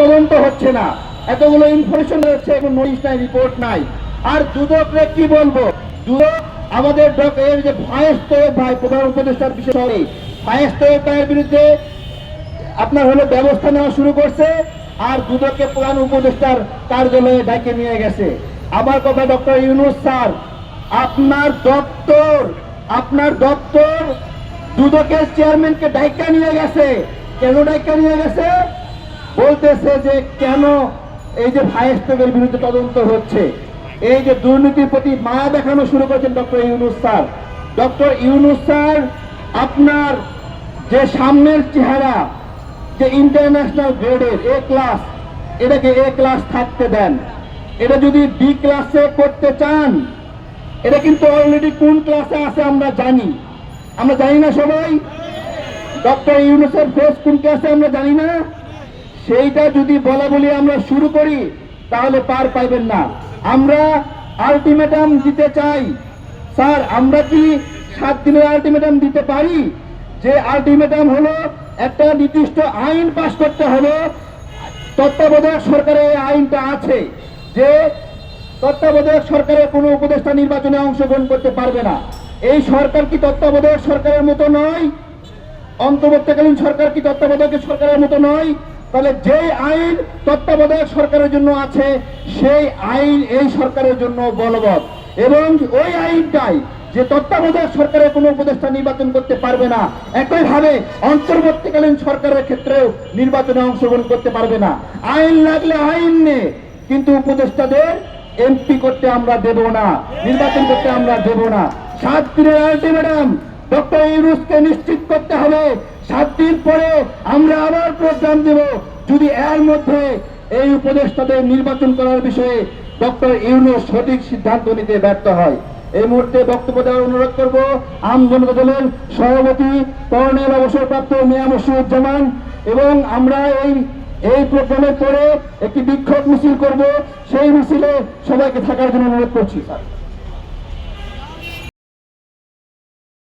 তদন্ত হচ্ছে না। এতগুলো ইনফরমেশন রয়েছে নোটিশ নাই রিপোর্ট নাই। আর দুদকরে কি বলব? দুদক আমাদের যে তৈব ভাই, প্রধান উপদেষ্টার ভাইস তৈব ভাইয়ের বিরুদ্ধে আপনার হলো ব্যবস্থা নেওয়া শুরু করছে আর দুদককে প্রধান উপদেষ্টার কার্যালয়ে ডাকে নিয়ে গেছে। আমার কথা ডক্টর ইউনুস স্যার, আপনার দপ্তর আপনার দপ্তর দুদকের চেয়ারম্যানকে ডাইকা নিয়ে গেছে। কেন ডাইকা নিয়ে গেছে? বলতেছে যে কেন এই যে ভাইস্তবের বিরুদ্ধে তদন্ত হচ্ছে? এই যে দুর্নীতির প্রতি মা দেখানো শুরু করেছেন doctor Yunus sir. Doctor Yunus sir, আপনার যে সামনের চেহারা, যে ইন্টারন্যাশনাল গ্রেডের এ ক্লাস, এটাকে এ ক্লাস থাকতে দেন। এটা যদি বি ক্লাসে করতে চান, এটা কিন্তু অলরেডি কোন ক্লাসে আছে আমরা জানি। আমরা জানি না সবাই? ডক্টর ইউনুসের ফেস কোন ক্লাসে আমরা জানি না? সেইটা যদি বলা বলি আমরা শুরু করি, তাহলে পার পাইবেন না। আমরা আলটিমেটাম দিতে চাই। স্যার, আমরা কি সাত দিনের আলটিমেটাম দিতে পারি? যে আলটিমেটাম হলো একটা নির্দিষ্ট আইন পাশ করতে হবে তত্ত্বাবধায়ক সরকারের এই আইনটা আছে যে তত্ত্বাবধায়ক সরকারের কোনো উপদেষ্টা নির্বাচনে অংশগ্রহণ করতে পারবে না। এই সরকার কি তত্ত্বাবধায়ক সরকারের মতো নয়? অন্তর্বর্তীকালীন সরকার কি তত্ত্বাবধায়ক সরকারের মতো নয়? তাহলে যে আইন তত্ত্বাবধায়ক সরকারের জন্য আছে, সেই আইন এই সরকারের জন্য বলবৎ। এবং ওই আইনটাই যে তত্ত্বাবধায়ক সরকারের কোনো উপদেষ্টা নির্বাচন করতে পারবে না, একইভাবে অন্তর্বর্তীকালীন সরকারের ক্ষেত্রেও নির্বাচনে অংশগ্রহণ করতে পারবে না। আইন লাগলে আইন নে, কিন্তু উপদেষ্টাদের এমপি করতে আমরা দেব না, নির্বাচন করতে আমরা দেব না। সাত দিনের আলটিমেটাম, ডক্টর ইউনুসকে নিশ্চিত করতে হবে সাত দিন পরে আমরা আবার প্রোগ্রাম দেব। যদি এর মধ্যে এই উপদেষ্টাদের নির্বাচন করার বিষয়ে ডক্টর ইউনুস সঠিক সিদ্ধান্ত নিতে ব্যর্থ হয়। এই মুহূর্তে বক্তব্য দেওয়ার অনুরোধ করব আম জনতা দলের সভাপতি কর্নেল অবসরপ্রাপ্ত মিয়া মসিউজ্জামান এবং আমরা এই এই প্রোগ্রামের পরে একটি বিক্ষোভ মিছিল করব। সেই মিছিলে সবাইকে থাকার জন্য অনুরোধ করছি, স্যার।